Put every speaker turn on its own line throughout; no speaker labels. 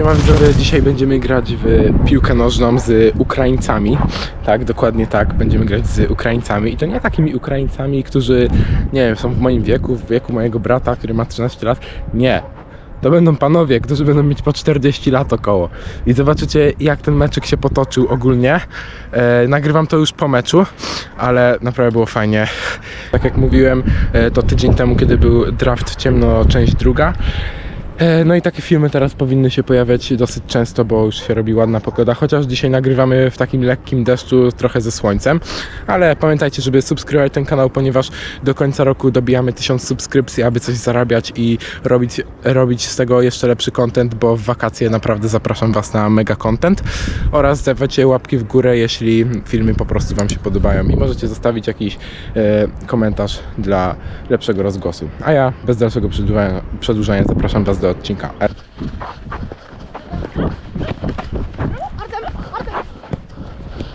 Siema widzowie, dzisiaj będziemy grać w piłkę nożną z Ukraińcami. Tak, dokładnie tak, będziemy grać z Ukraińcami i to nie takimi Ukraińcami, którzy, nie wiem, są w moim wieku, w wieku mojego brata, który ma 13 lat. Nie. To będą panowie, którzy będą mieć po 40 lat około. I zobaczycie, jak ten meczek się potoczył ogólnie. E, nagrywam to już po meczu, ale naprawdę było fajnie. Tak jak mówiłem, e, to tydzień temu, kiedy był draft ciemno, część druga. E, No i takie filmy teraz powinny się pojawiać dosyć często, bo już się robi ładna pogoda, chociaż dzisiaj nagrywamy w takim lekkim deszczu, trochę ze słońcem, ale pamiętajcie, żeby subskrybować ten kanał, ponieważ do końca roku dobijamy 1000 subskrypcji, aby coś zarabiać i robić, robić z tego jeszcze lepszy content, bo w wakacje naprawdę zapraszam Was na mega content oraz dawajcie łapki w górę, jeśli filmy po prostu Wam się podobają i możecie zostawić jakiś e, komentarz dla lepszego rozgłosu. A ja bez dalszego przedłużania, przedłużania zapraszam Was do odcinka.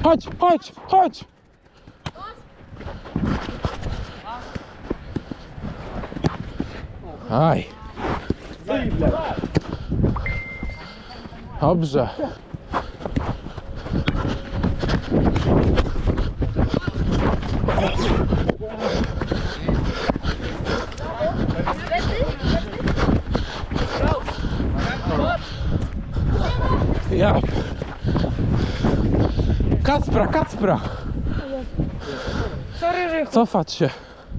Chodź, chodź, chodź! Aj. Dobrze. Ja. Kacpra, Kacpra! Cofać się.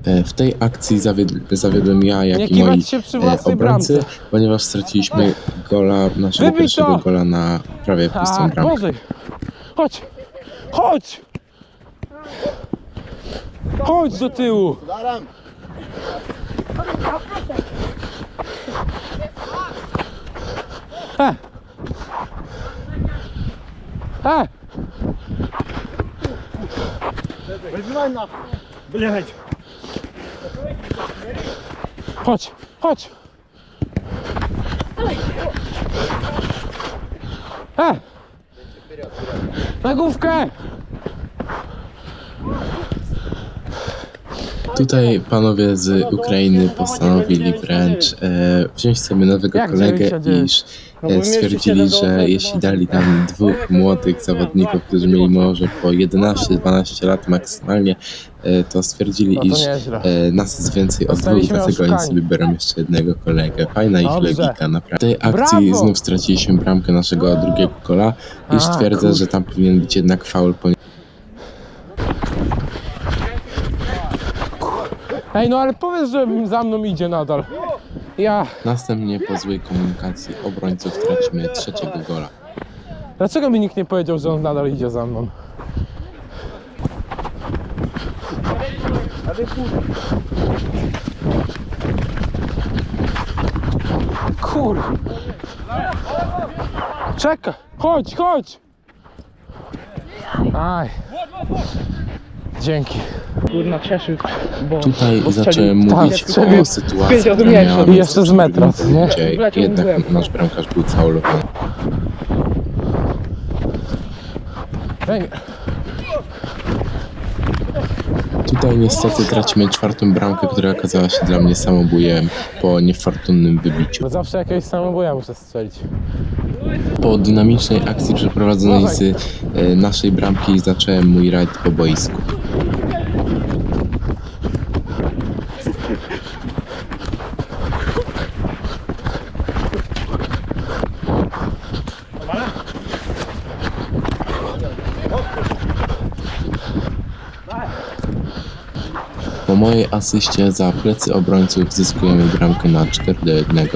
E, W tej akcji zawiódł, zawiodłem ja, jak
Nie
i moi
kiwać się przy
e,
własnej
obrońcy,
bramce.
ponieważ straciliśmy gola, naszego
Wybij
pierwszego
to!
gola na prawie pustą
A,
bramkę.
Boże! Chodź! Chodź! Chodź do tyłu! E! А! Выбивай нахуй.
Блять.
Chodź, chodź. E! Nagłówkę!
Tutaj panowie z Ukrainy postanowili wręcz e, wziąć sobie nowego
Jak
kolegę
99?
iż e, stwierdzili,
7 do
że jeśli dali nam dwóch młodych zawodników, którzy mieli może po 11-12 lat maksymalnie, e, to stwierdzili,
No to
iż
nieźle.
e, nas jest więcej od dwóch,
Zostaliśmy
dlatego oni
oszukani.
sobie biorą jeszcze jednego kolegę. Fajna ich
Dobrze.
logika, naprawdę. W tej akcji
Brawo!
znów straciliśmy bramkę naszego drugiego gola, iż
A,
twierdzę, że tam powinien być jednak faul, ponieważ
Ej, no ale powiedz, że za mną idzie nadal. Ja.
Następnie po złej komunikacji obrońców tracimy trzeciego gola.
Dlaczego mi nikt nie powiedział, że on nadal idzie za mną? Kur... Czekaj! Chodź, chodź! Aj. Dzięki.
Kurna cieszy, bo
Tutaj
bo
zacząłem mówić
tak,
o sytuacji, która miała
I jeszcze z metra, nie?
w
Jednak nasz bramkarz był faulowany.
Ej,
Tutaj niestety tracimy czwartą bramkę, która okazała się dla mnie samobójem po niefortunnym wybiciu.
bo zawsze jakiegoś samobuja muszę strzelić.
Po dynamicznej akcji przeprowadzonej z e, naszej bramki zacząłem mój rajd po boisku. Po mojej asyście za plecy obrońców zyskujemy bramkę na 4 do 1.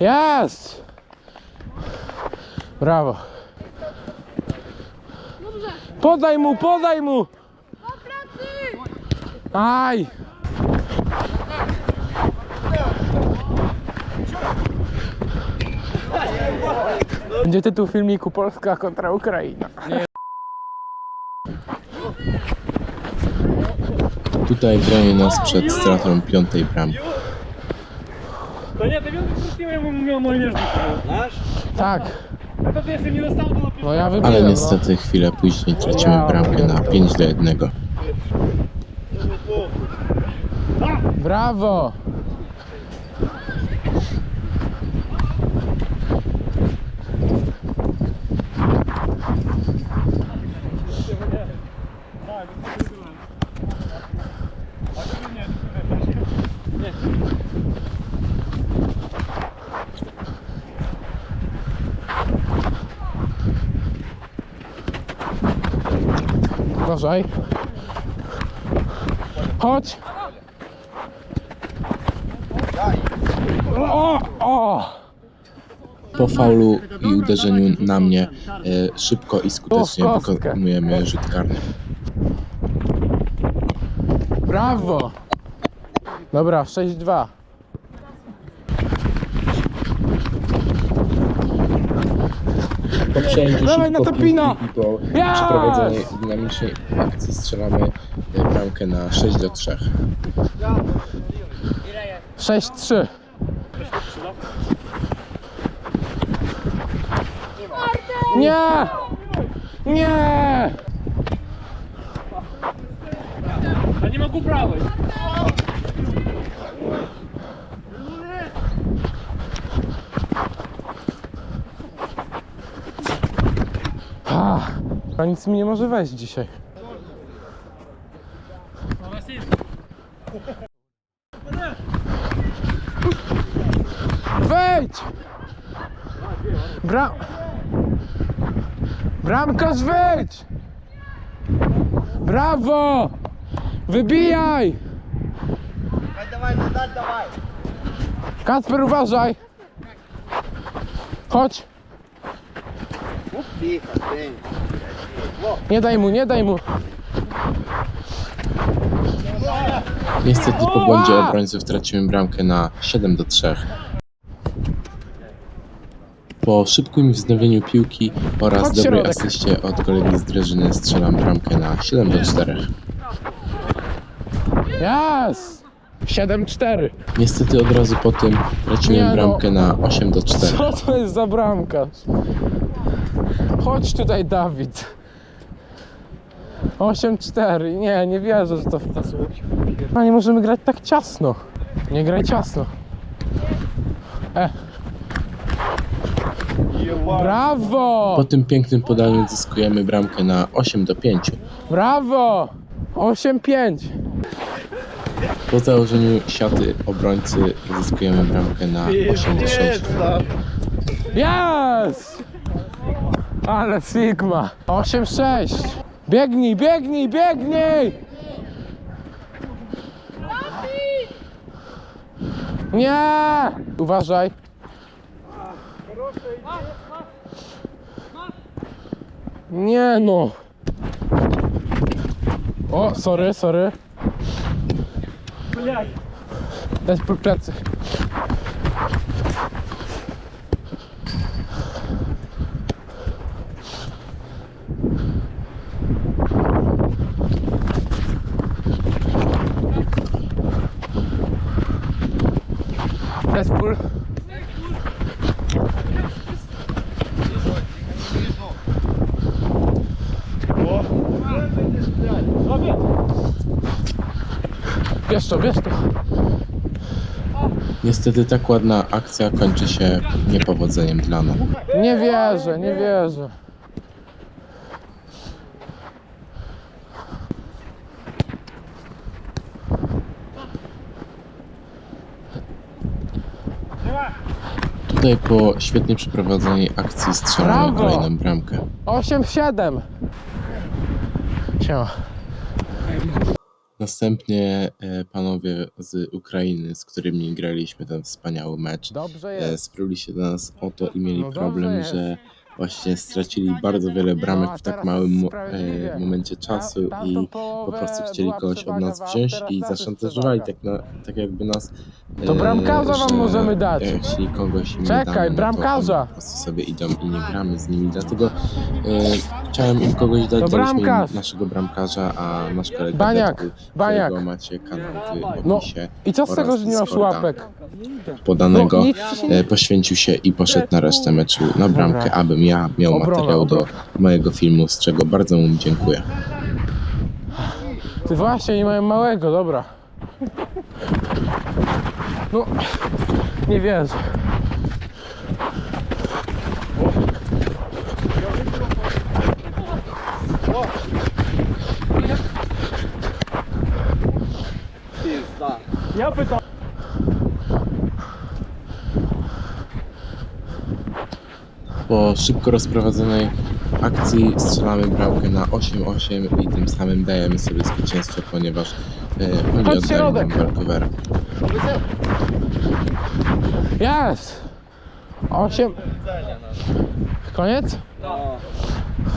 Jest! Brawo. Podaj mu, podaj mu! Aj! Będzie tytuł filmiku Polska kontra Ukraina.
Tutaj broni nas przed stratą piątej bramki
wypiłem, bo mówiłem moje nieżdy.
Tak.
No to pierwszy mi dostał, to napisałem.
No ja
wypiłem,
Ale no.
niestety chwilę później tracimy bramkę na 5 do 1.
Brawo! Tak, to. Uważaj. Chodź. O, o.
Po faulu i uderzeniu na mnie e, szybko i skutecznie wykonujemy rzut karny.
Brawo. Dobra, 6-2.
Po przejęciu
Dawaj na
szybko
topina!
piłki
Yes!
przeprowadzonej dynamicznej akcji strzelamy e, bramkę na 6 do 3.
6-3. Nie! Nie!
A nie mogę prawej.
Ah, a nic mi nie może wejść dzisiaj. Wejdź! Bram... Bramkarz wejdź! Brawo! Wybijaj! Kacper uważaj! Chodź! Nie daj mu, nie daj mu!
Niestety po błędzie obrońców tracimy bramkę na 7 do 3. Po szybkim wznowieniu piłki oraz dobrej asyście od kolegi z drużyny strzelam bramkę na 7 do 4.
Yes! 7-4.
Niestety od razu po tym
Nie
tracimy
no.
bramkę na 8 do 4.
Co to jest za bramkarz? Chodź tutaj, Dawid. 8-4. Nie, nie wierzę, że to... A nie możemy grać tak ciasno. Nie graj ciasno. E. Brawo!
Po tym pięknym podaniu zyskujemy bramkę na 8 do 5.
Brawo! 8-5.
Po założeniu siaty obrońcy zyskujemy bramkę na 8 do 6.
Jest! Ale Sigma. 8-6. Biegnij, biegnij, biegnij! Nie! Uważaj. Nie no. O, sorry, sorry. Dać po plecy. Zespół. Bierz to, bierz to.
Niestety tak ładna akcja kończy się niepowodzeniem dla nas.
Nie wierzę, nie wierzę.
Tutaj po świetnie przeprowadzonej akcji strzelamy
Brawo!
kolejną bramkę.
8-7. Siema.
Następnie e, panowie z Ukrainy, z którymi graliśmy ten wspaniały mecz,
Dobrze
e,
jest.
spruli się do nas o to i mieli
No dobrze
problem,
jest.
że właśnie stracili bardzo wiele bramek
No,
w tak
teraz
małym e, momencie czasu i po prostu chcieli kogoś od nas wziąć i zaszantażowali, tak, na, tak jakby nas...
To bramkarza wam
że,
możemy dać.
e, Jeśli kogoś im
Czekaj,
damy, no
bramkarza.
Po prostu sobie idą i nie gramy z nimi, dlatego e, chciałem im kogoś dać,
To bramkarz.
naszego bramkarza, a nasz kolega
Baniak,
Deadpool,
Baniak.
macie kanał w
No,
opisie
I co z tego, że nie masz łapek?
podanego,
No,
e, poświęcił się i poszedł na resztę meczu na bramkę,
Dobra.
abym ja miał
Obrona,
materiał do
obrona.
mojego filmu, z czego bardzo mu dziękuję.
Ty właśnie nie mają małego, dobra. No, nie wierzę.
Ja pytam.
Po szybko rozprowadzonej akcji strzelamy bramkę na 8-8 i tym samym dajemy sobie zwycięstwo, ponieważ e, oni oddali nam walkowera.
Jest! Osiem. Koniec?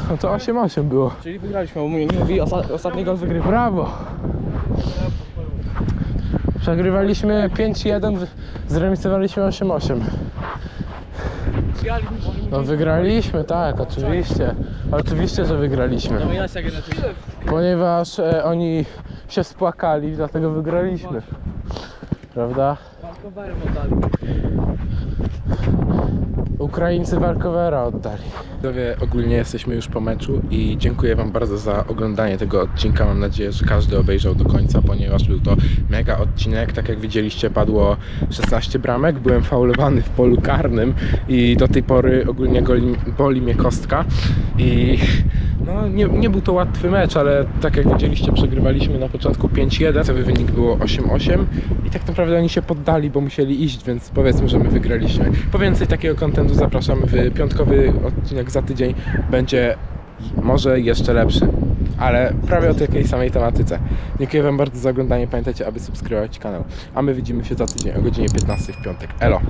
No to 8-8 było.
Czyli wygraliśmy, bo mówi, mówi osta- ostatni gol wygrywa.
Brawo! Przegrywaliśmy 5-1, zremisowaliśmy 8-8. No wygraliśmy, tak, oczywiście. Oczywiście, że wygraliśmy. Ponieważ e, oni się spłakali, dlatego wygraliśmy. Prawda? Ukraińcy walkowera oddali. Widzowie, ogólnie jesteśmy już po meczu i dziękuję Wam bardzo za oglądanie tego odcinka. Mam nadzieję, że każdy obejrzał do końca, ponieważ był to mega odcinek. Tak jak widzieliście, padło 16 bramek. Byłem faulowany w polu karnym i do tej pory ogólnie boli mnie kostka. I no, nie, nie był to łatwy mecz, ale tak jak widzieliście, przegrywaliśmy na początku 5-1. Cały wynik było 8-8 i tak naprawdę oni się poddali, bo musieli iść, więc powiedzmy, że my wygraliśmy. Po więcej takiego kontentu zapraszam w piątkowy odcinek za tydzień. Będzie może jeszcze lepszy, ale prawie o takiej samej tematyce. Dziękuję Wam bardzo za oglądanie. Pamiętajcie, aby subskrybować kanał. A my widzimy się za tydzień o godzinie 15 w piątek. Elo!